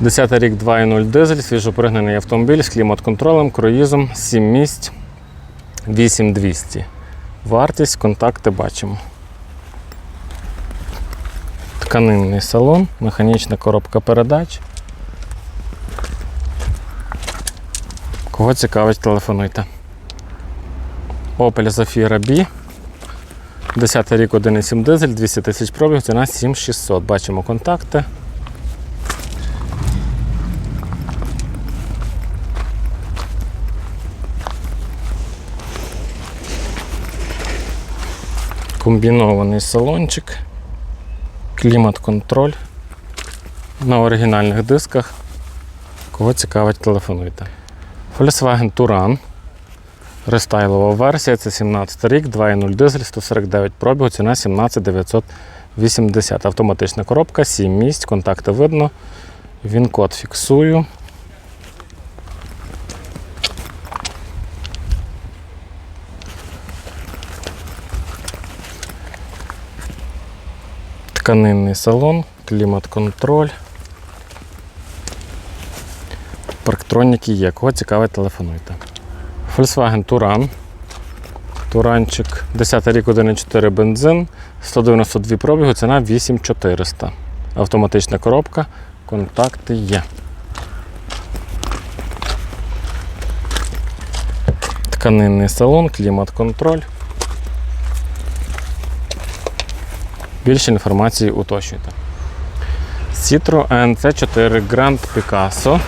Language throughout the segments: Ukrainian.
10 рік 2.0 дизель, свіжопригнаний автомобіль з клімат-контролем, круїзом, 7 місць, 8200. Вартість, контакти бачимо. Тканинний салон, механічна коробка передач. Кого цікавить, телефонуйте. Opel Zafira B. 10 рік 1,7 дизель, 200 тисяч пробіг, ціна 7600. Бачимо контакти. Комбінований салончик, клімат-контроль на оригінальних дисках. Кого цікавить, телефонуйте. Volkswagen Touran. Рестайлова версія, це 17 рік, 2.0 дизель, 149 пробігу, ціна 17980. Автоматична коробка, 7 місць, контакти видно. Він код фіксую. Тканинний салон, клімат-контроль. Парктроніки є. Кого цікавить, телефонуйте. Volkswagen Touran. Туранчик. 10 рік 1,4 бензин, 192 пробігу, ціна 8400. Автоматична коробка, контакти є. Тканинний салон, клімат-контроль. Більше інформації уточнюйте. Citroen C4 Grand Picasso.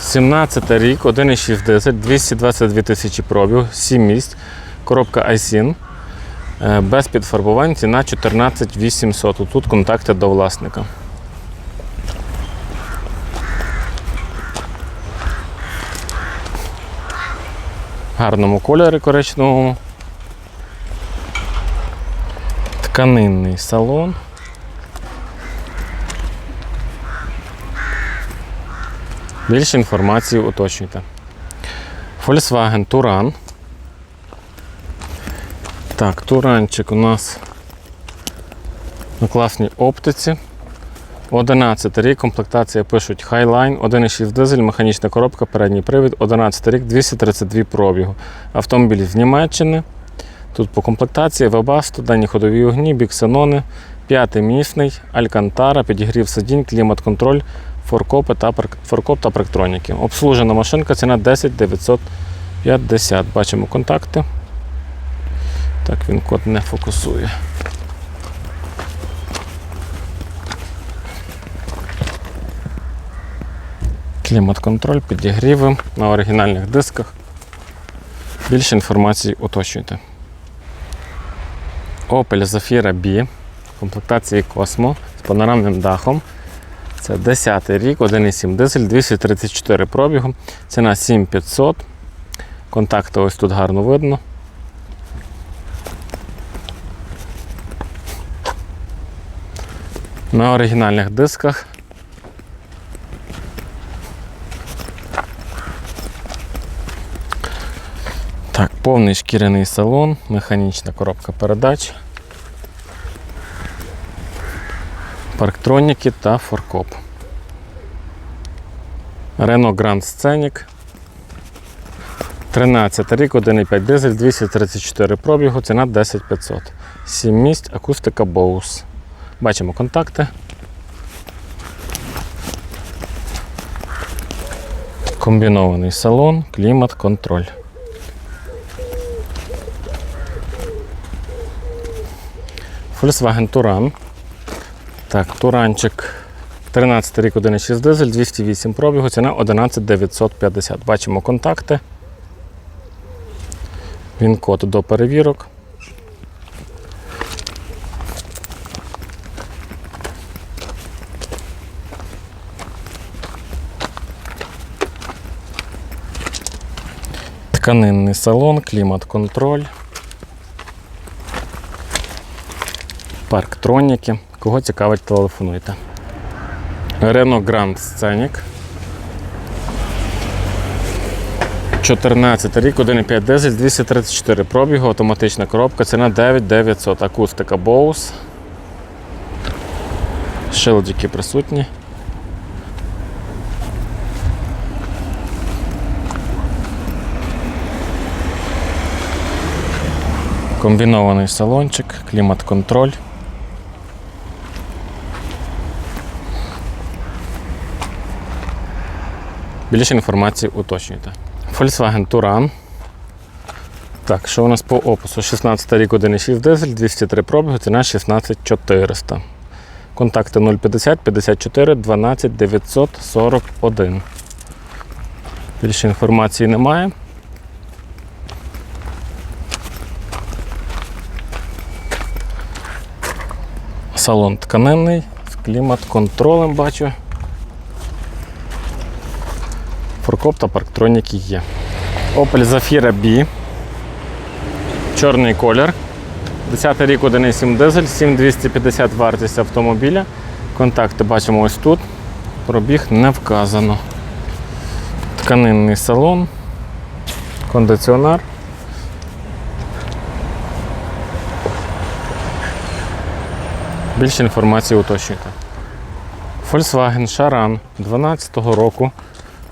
17 рік, 1,6 дизель, 222 тисячі пробіг, 7 місць, коробка iSIN. Е, Без підфарбувань ціна 14 800. Тут контакти до власника. Гарному кольорі коричневому. Тканинний салон. Більше інформації уточнюйте. Volkswagen Touran. Так, туранчик у нас на класній оптиці. 11 рік, комплектація пишуть Highline, 1,6 дизель, механічна коробка, передній привід, 11 рік, 232 пробігу. Автомобіль з Німеччини. Тут по комплектації Webasto, дані ходові огні, біксенони, п'ятий місний, Алькантара, підігрів сидінь, клімат-контроль, форкопи та форкоп та парктроніки. Обслужена машинка, ціна 10 950. Бачимо контакти. Так, він код не фокусує. Клімат-контроль, підігріви на оригінальних дисках. Більше інформації уточнюйте. Opel Zafira B комплектації Cosmo з панорамним дахом. Це 10 рік, 1,7 дизель, 234 пробігу. Ціна 7500. Контакти ось тут гарно видно. На оригінальних дисках. Повний шкіряний салон, механічна коробка передач, парктроніки та форкоп. Renault Grand Scenic. 13 рік, 1,5 дизель, 234 пробігу, ціна 10500. 7 місць, акустика Bose. Бачимо контакти. Комбінований салон, клімат, контроль. Volkswagen Туран. Так, Туранчик 13 рік 1,6 дизель, 208 пробігу, ціна 11 950. Бачимо контакти. Він код до перевірок. Тканинний салон, клімат-контроль. Парктроніки. Кого цікавить, телефонуйте. Renault Grand Scenic. 14 рік, 1,5 дизель, 234 пробігу, автоматична коробка, ціна 9900, акустика Bose. Шилдики присутні. Комбінований салончик, клімат-контроль. Більше інформації уточнюйте. Volkswagen Touran. Так, що у нас по опису? 16 рік 1,6 дизель, 203 пробігу, ціна 16400. Контакти 050 54 12 941. Більше інформації немає. Салон тканинний, з клімат-контролем бачу. Форкоп та парктроніки є. Opel Zafira B. Чорний колір. 10 рік 1,7 дизель, 7250 вартість автомобіля. Контакти бачимо ось тут. Пробіг не вказано. Тканинний салон, кондиціонер. Більше інформації уточнюйте. Volkswagen Charan 12 року.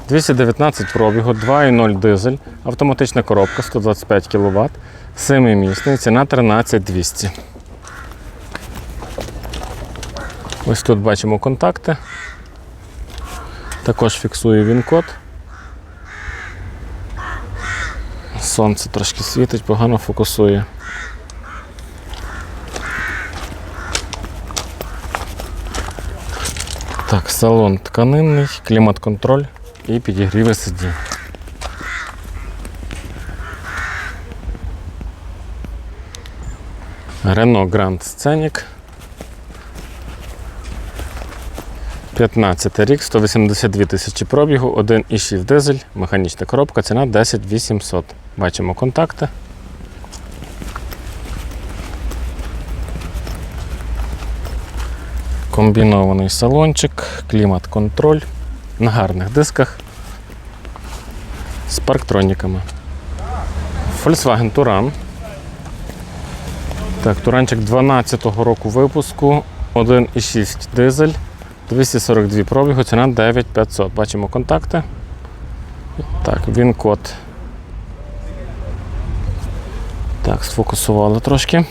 219 пробігу, 2,0 дизель, автоматична коробка 125 кВт, 7-місний, ціна 13200. Ось тут бачимо контакти. Також фіксую він код. Сонце трошки світить, погано фокусує. Так, салон тканинний, клімат-контроль і підігріви сидінь. Renault Grand Scenic. 15 рік, 182 тисячі пробігу, 1,6 дизель, механічна коробка, ціна 10 800. Бачимо контакти. Комбінований салончик, клімат-контроль на гарних дисках з парктроніками. Volkswagen Touran. Так, Туранчик 12-го року випуску, 1,6 дизель, 242 пробігу, ціна 9500. Бачимо контакти. Так, він код. Так, сфокусували трошки.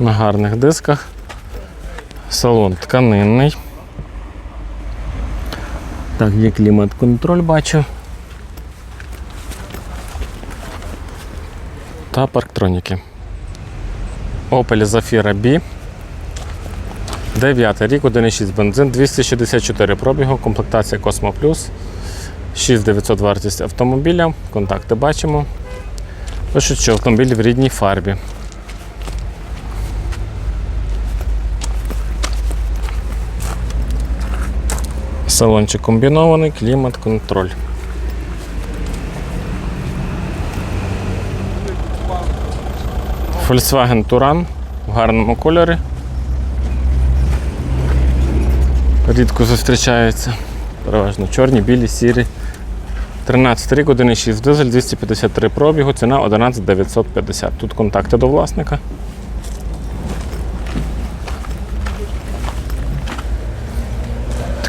На гарних дисках. Салон тканинний. Так, є клімат-контроль бачу. Та парктроніки. Opel Zafira B. 9 рік, 1,6 бензин, 264 пробігу, комплектація Cosmo Plus. 6900 вартість автомобіля. Контакти бачимо. Пишуть, що автомобіль в рідній фарбі. Салончик комбінований, клімат, контроль. Volkswagen Touran в гарному кольорі. Рідко зустрічаються. Переважно чорні, білі, сірі. 13 рік, 1,6 дизель, 253 пробігу, ціна 11 950. Тут контакти до власника.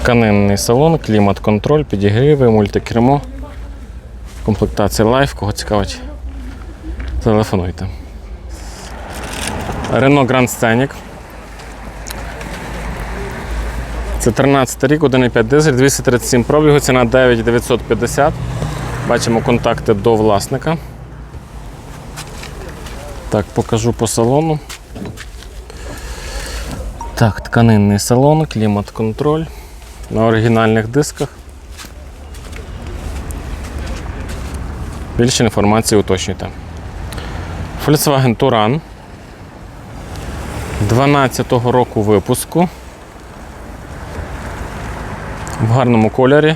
Тканинний салон, клімат-контроль, підігріви, мультикермо. Комплектація Life, кого цікавить, телефонуйте. Renault Grand Scenic. Це 13 рік, 1,5 дизель, 237 пробігу, ціна 9950. Бачимо контакти до власника. Так, покажу по салону. Так, тканинний салон, клімат-контроль на оригінальних дисках. Більше інформації уточнюйте. Volkswagen Touran 12-го року випуску. В гарному кольорі.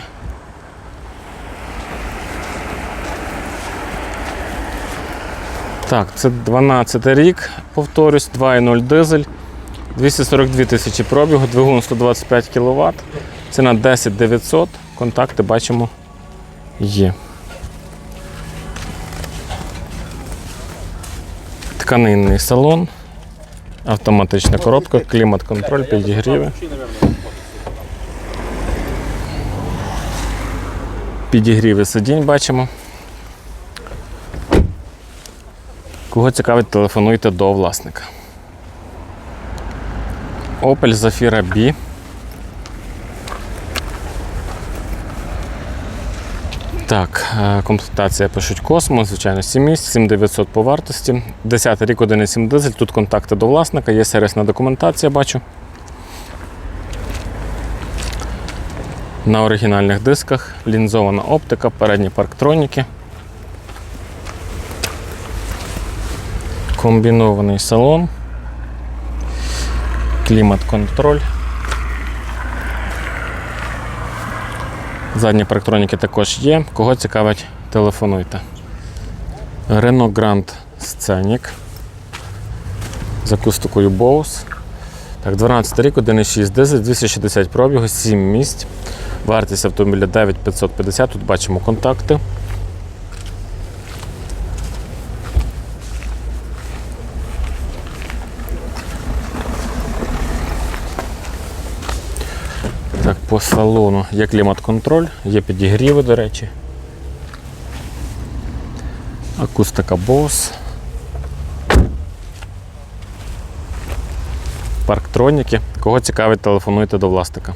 Так, це 12 рік, повторюсь, 2.0 дизель, 242 тисячі пробігу, двигун 125 кВт, ціна 10 900, контакти бачимо є. Тканинний салон, автоматична коробка, клімат-контроль, підігріви. Підігріви сидінь бачимо. Кого цікавить, телефонуйте до власника. Opel Zafira B. Так, е, комплектація пишуть Космос, звичайно, 7 місць, 7900 по вартості. 10 рік 1,7 дизель, тут контакти до власника, є сервісна документація, бачу. На оригінальних дисках, лінзована оптика, передні парктроніки. Комбінований салон, клімат-контроль. Задні парктроніки також є. Кого цікавить, телефонуйте. Renault Grand Scenic з акустикою Bose. Так, 12 рік, 1,6 дизель, 260 пробігу, 7 місць. Вартість автомобіля 9550. Тут бачимо контакти. Так, по салону є клімат-контроль, є підігріви, до речі. Акустика Bose. Парктроніки. Кого цікавить, телефонуйте до власника.